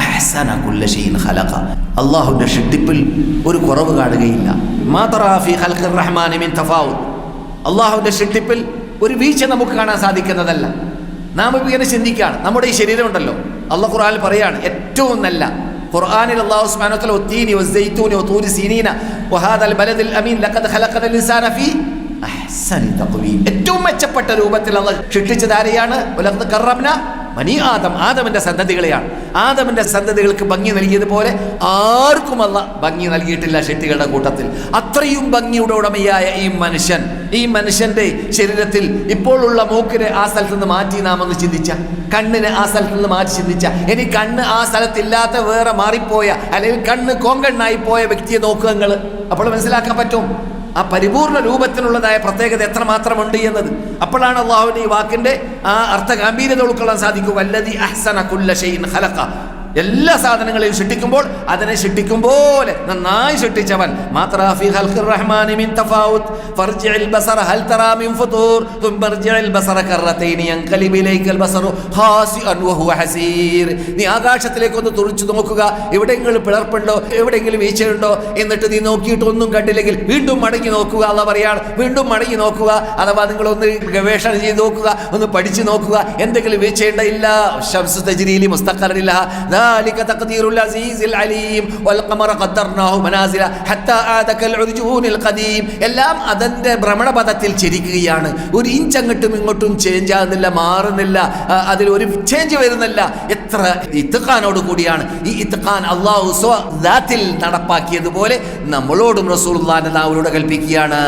അഹ്സന കുല്ല ഷൈഇൻ ഖലഖ. അള്ളാഹുവിന്റെ ഷിട്ടിപ്പിൽ ഒരു കുറവ് കാണുകയില്ല. മാതറാഫി റഹ്മാനി മിൻ തഫാവുത്ത് അള്ളാഹുവിന്റെ ഷിട്ടിപ്പിൽ ഒരു വീഴ്ച നമുക്ക് കാണാൻ സാധിക്കുന്നതല്ല. നാം ഇങ്ങനെ ചിന്തിക്കുകയാണ്. നമ്മുടെ ഈ ശരീരമുണ്ടല്ലോ. അള്ളാഹ് ഖുർആനിൽ പറയാണ് ഏറ്റവും നല്ല. ഖുർആനിൽ അല്ലാഹു സുബ്ഹാനഹു വ തആല ഒത്തീനി വസ്സൈത്തൂനി വതൂരി സീനീന വഹാദൽ ബലദിൽ അമീൻ ലഖദ് ഖലഖനൽ ഇൻസാന ഫീ അഹ്സനി തഖ്വീം ഏറ്റവും മെച്ചപ്പെട്ട രൂപത്തിൽ അള്ളാഹ് സൃഷ്ടിച്ചത് ആരെയാണ്? വലഖദ് കറംന ബനി ആദം ആദമിന്റെ സന്തതികളെയാണ്. ആദമിന്റെ സന്തതികൾക്ക് ഭംഗി നൽകിയതുപോലെ ആർക്കും അല്ല ഭംഗി നൽകിയിട്ടില്ല ശക്തികളുടെ കൂട്ടത്തിൽ. അത്രയും ഭംഗിയുടെ ഉടമയായ ഈ മനുഷ്യൻ ഈ മനുഷ്യന്റെ ശരീരത്തിൽ ഇപ്പോഴുള്ള മൂക്കിനെ ആ സ്ഥലത്ത് നിന്ന് മാറ്റി നാം ഒന്ന് ചിന്തിച്ച. കണ്ണിനെ ആ സ്ഥലത്ത് നിന്ന് മാറ്റി ചിന്തിച്ച. ഇനി കണ്ണ് ആ സ്ഥലത്തില്ലാത്ത വേറെ മാറിപ്പോയ അല്ലെങ്കിൽ കണ്ണ് കോങ്കണ്ണായി പോയ വ്യക്തിയെ നോക്കുക നിങ്ങൾ അപ്പോൾ മനസ്സിലാക്കാൻ പറ്റും? ആ പരിപൂർണ രൂപത്തിനുള്ളതായ പ്രത്യേകത എത്രമാത്രമുണ്ട് എന്നത്. അപ്പോഴാണ് അള്ളാഹുവിന്റെ ഈ വാക്കിന്റെ ആ അർത്ഥ ഗാംഭീര്യത ഉൾക്കൊള്ളാൻ സാധിക്കും വല്ലതി അഹ്സന കുല്ല ഷെയ്ൻ ഖലഖ. എല്ലാ സാധനങ്ങളെയും ശിട്ടിക്കുമ്പോൾ അതിനെ സൃഷ്ടിക്കും പോലെ നന്നായി ശിട്ടിച്ചവൻ നീ ആകാശത്തിലേക്ക് ഒന്ന് തുറച്ചു നോക്കുക. എവിടെയെങ്കിലും പിളർപ്പുണ്ടോ? എവിടെയെങ്കിലും വീഴ്ചയുണ്ടോ? എന്നിട്ട് നീ നോക്കിയിട്ടൊന്നും കണ്ടില്ലെങ്കിൽ വീണ്ടും മടങ്ങി നോക്കുക. അല്ല പറയാണ് വീണ്ടും മടങ്ങി നോക്കുക. അഥവാ നിങ്ങളൊന്ന് ഗവേഷണം ചെയ്ത് നോക്കുക. ഒന്ന് പഠിച്ചു നോക്കുക. എന്തെങ്കിലും വീഴ്ചയുണ്ടോ? ഇല്ല. ശംസു തജിരിയിൽ ذلك تقدير العزيز العليم والقمر قدرناه منازل حتى عاد كالعرجون القديم എല്ലാം അതിന്റെ ഭ്രമണപഥത്തിൽ ചരിക്കുകയാണ് ഒരു ഇഞ്ച് അങ്ങോട്ടും ഇങ്ങോട്ടും ചേഞ്ച് ആകുന്നില്ല മാറുന്നില്ല ആ, അതിൽ ഒരു ചേഞ്ച് വരുന്നില്ല എത്ര ഇത്തഖാനോട് കൂടിയാണ് ഈ ഇത്തഖാൻ അള്ളാഹു സ്വ നടപ്പാക്കിയതുപോലെ നമ്മളോടും റസൂൽ നാവിലൂടെ കൽപ്പിക്കുകയാണ്